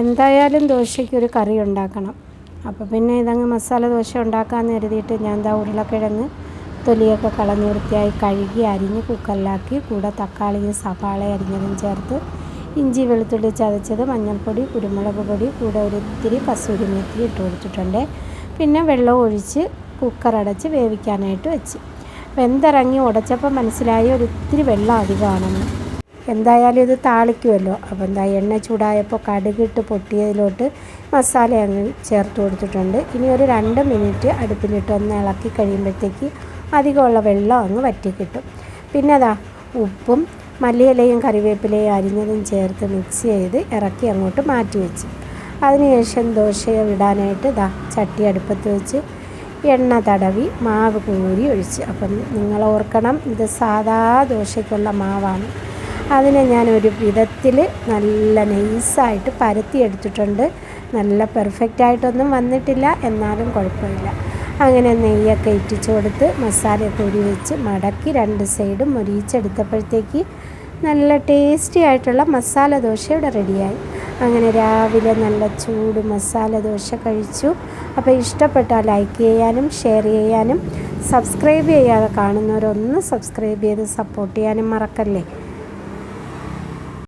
എന്തായാലും ദോശയ്ക്ക് ഒരു കറി ഉണ്ടാക്കണം. അപ്പോൾ പിന്നെ ഇതങ്ങ് മസാല ദോശ ഉണ്ടാക്കാമെന്ന് കരുതിയിട്ട് ഞാൻ എന്താ ഉരുളക്കിഴങ്ങ് തൊലിയൊക്കെ കളഞ്ഞ് വൃത്തിയായി കഴുകി അരിഞ്ഞ് കുക്കറിലാക്കി കൂടെ തക്കാളിയും സവാള അരിഞ്ഞതും ചേർത്ത് ഇഞ്ചി വെളുത്തുള്ളി ചതച്ചത് മഞ്ഞൾപ്പൊടി കുരുമുളക് പൊടി കൂടെ ഒരു ഇത്തിരി കസൂരി മെത്തി ഇട്ട് കൊടുത്തിട്ടുണ്ട്. പിന്നെ വെള്ളം ഒഴിച്ച് കുക്കർ അടച്ച് വേവിക്കാനായിട്ട് വെച്ച്. വെന്തിറങ്ങി ഉടച്ചപ്പോൾ മനസ്സിലായി ഒരിത്തിരി വെള്ളം അധികമാണെന്ന്. എന്തായാലും ഇത് താളിക്കുമല്ലോ. അപ്പോൾ എന്താ എണ്ണ ചൂടായപ്പോൾ കടുകിട്ട് പൊട്ടിയതിലോട്ട് മസാല അങ്ങ് ചേർത്ത് കൊടുത്തിട്ടുണ്ട്. ഇനി ഒരു രണ്ട് മിനിറ്റ് അടുപ്പിലിട്ട് ഒന്ന് ഇളക്കി കഴിയുമ്പോഴത്തേക്ക് അധികമുള്ള വെള്ളം അങ്ങ് വറ്റി കിട്ടും. പിന്നെ അതാ ഉപ്പും മല്ലിയിലയും കറിവേപ്പിലയും അരിഞ്ഞതും ചേർത്ത് മിക്സ് ചെയ്ത് ഇറക്കി അങ്ങോട്ട് മാറ്റി വെച്ച്. അതിനുശേഷം ദോശയെ വിടാനായിട്ട് ദാ ചട്ടി അടുപ്പത്ത് വെച്ച് എണ്ണ തടവി മാവ് കൂരി ഒഴിച്ച്. അപ്പം നിങ്ങൾ ഓർക്കണം ഇത് സാധാ ദോശയ്ക്കുള്ള മാവാണ്. അതിനെ ഞാൻ ഒരു വിധത്തിൽ നല്ല നൈസായിട്ട് പരത്തി എടുത്തിട്ടുണ്ട്. നല്ല പെർഫെക്റ്റ് ആയിട്ടൊന്നും വന്നിട്ടില്ല. എന്നാലും കുഴപ്പമില്ല. അങ്ങനെ നെയ്യൊക്കെ ഇറ്റിച്ച് കൊടുത്ത് മസാലയൊക്കെ ഉരി വെച്ച് മടക്കി രണ്ട് സൈഡും മൊരിയിച്ചെടുത്തപ്പോഴത്തേക്ക് നല്ല ടേസ്റ്റി ആയിട്ടുള്ള മസാല ദോശ ഇവിടെ റെഡിയായി. അങ്ങനെ രാവിലെ നല്ല ചൂട് മസാല ദോശ കഴിച്ചു. അപ്പോൾ ഇഷ്ടപ്പെട്ടാൽ ലൈക്ക് ചെയ്യാനും ഷെയർ ചെയ്യാനും സബ്സ്ക്രൈബ് ചെയ്യാതെ കാണുന്നവരൊന്ന് സബ്സ്ക്രൈബ് ചെയ്ത് സപ്പോർട്ട് ചെയ്യാനും മറക്കല്ലേ?